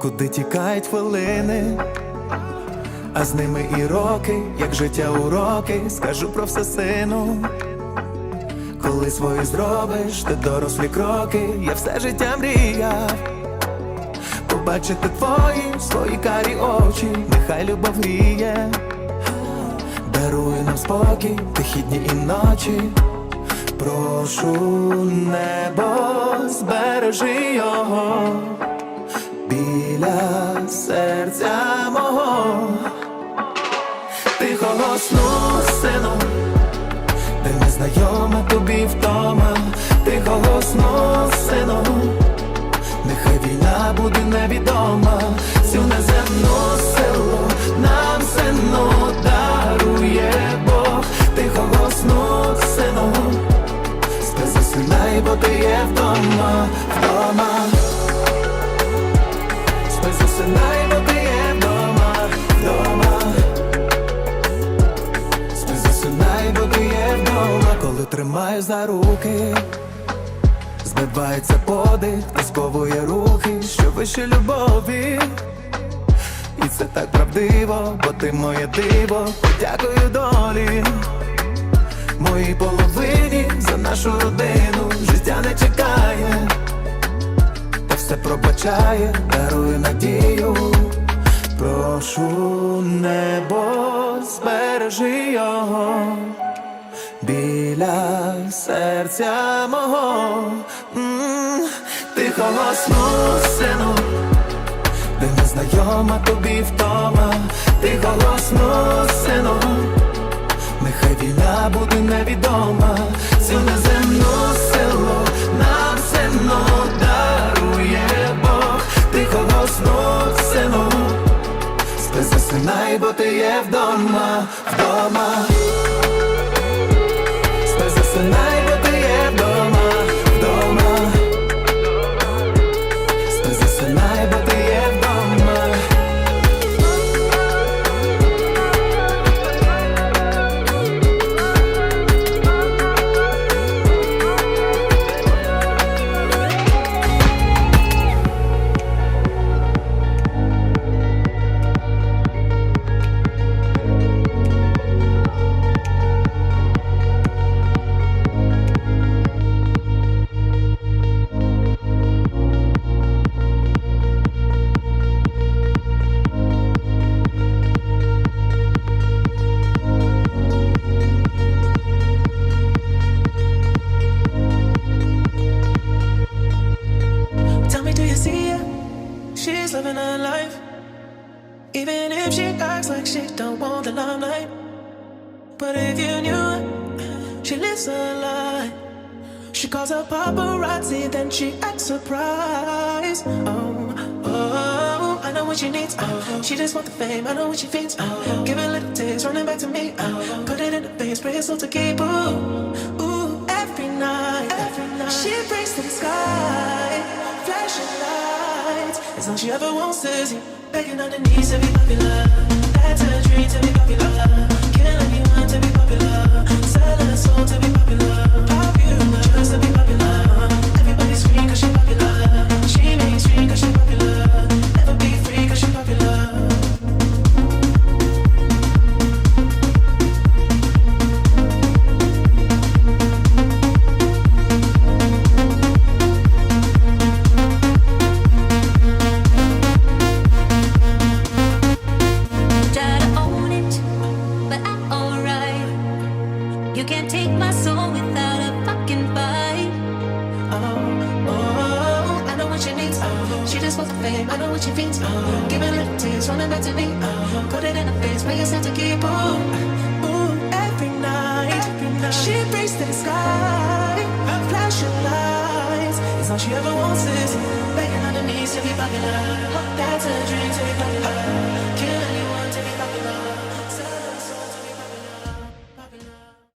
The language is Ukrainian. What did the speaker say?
куди тікають хвилини, а з ними і роки, як життя уроки, скажу про все сину. Коли свої зробиш, ти дорослі кроки, я все життя мріяв. Побачити твої свої карі очі, нехай любов гріє, дарує нам спокій, тихі дні і ночі. Прошу небо, збережи його біля серця руки. Збивається подих, сковує рухи, що вище любові. І це так правдиво, бо ти моє диво, подякую долі. Моїй половині за нашу родину життя не чекає, та все пробачає, дарує надію. Прошу небо, збережи його біля серця мого, М, тихого сну, сину, де незнайома тобі втома, тихого сну, сину. Нехай війна буде невідома, цю неземну силу нам сину дарує Бог, тихого сну, сину, спи засинай, бо ти є вдома, вдома. She's living her life. Even if she acts like she don't want the limelight. But if you knew she lives a lie. She calls her paparazzi, then she acts surprised. Oh, oh, I know what she needs. Oh, she just want the fame. I know what she feels. Oh, give it a little taste, running back to me. Oh, put it in the face, pray it's all to keep. Ooh, ooh, every night, every night. She all she ever wants is you, begging on her knees to be popular. That's her dream to be popular. The. I know what she feels. Oh, a little taste, running back to me. Oh, put it in her face, make it start to keep. Ooh, ooh, every night, every night. She breaks the sky, flashing lights. It's all she ever wants is begging on her knees to be popular. That's her dream.